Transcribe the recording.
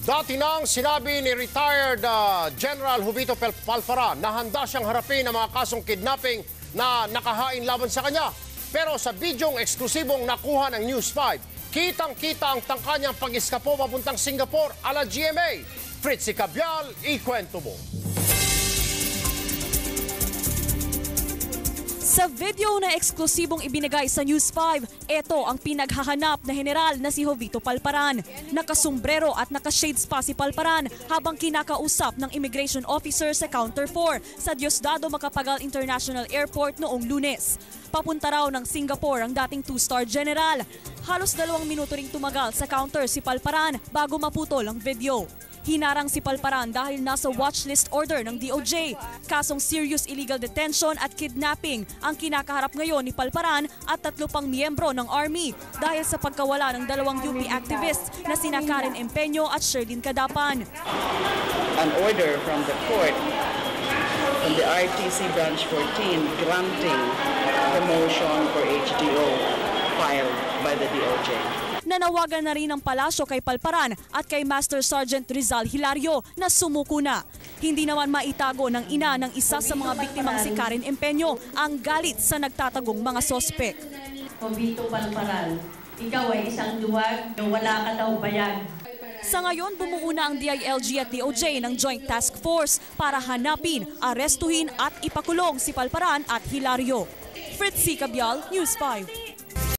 Dati nang sinabi ni retired uh, General Jovito Palfara na handa siyang harapin ang mga kasong kidnapping na nakahain laban sa kanya. Pero sa bidyong eksklusibong nakuha ng News 5, kitang-kita ang tangka niyang pag-iskapo papuntang Singapore ala GMA. Fritzy Cabial, ikwento mo. Sa video na eksklusibong ibinigay sa News 5, ito ang pinaghahanap na general na si Jovito Palparan. Nakasumbrero at nakashades pa si Palparan habang kinakausap ng immigration officer sa Counter 4 sa Diosdado Macapagal International Airport noong lunes. Papunta raw ng Singapore ang dating two-star general. Halos dalawang minuto ring tumagal sa counter si Palparan bago maputol ang video. Hinarang si Palparan dahil nasa watchlist order ng DOJ. Kasong serious illegal detention at kidnapping ang kinakaharap ngayon ni Palparan at tatlo pang miyembro ng Army dahil sa pagkawala ng dalawang UP activists na sina Karen Empeño at Sherlyn Kadapan. an order from the court, from the RTC Branch 14, granting the motion for HDO filed by the DOJ. Nanawagan na rin ang palasyo kay Palparan at kay Master Sergeant Rizal Hilario na sumuko na. Hindi naman maitago ng ina ng isa sa mga biktimang si Karen Empeño ang galit sa nagtatagong mga sospek. Jovito Palparal, ikaw ay isang duwag, wala ka daw bayag. Sa ngayon, bumuo na ang DILG at DOJ ng Joint Task Force para hanapin, arestuhin at ipakulong si Palparan at Hilario. Fritzy Cabial, News 5.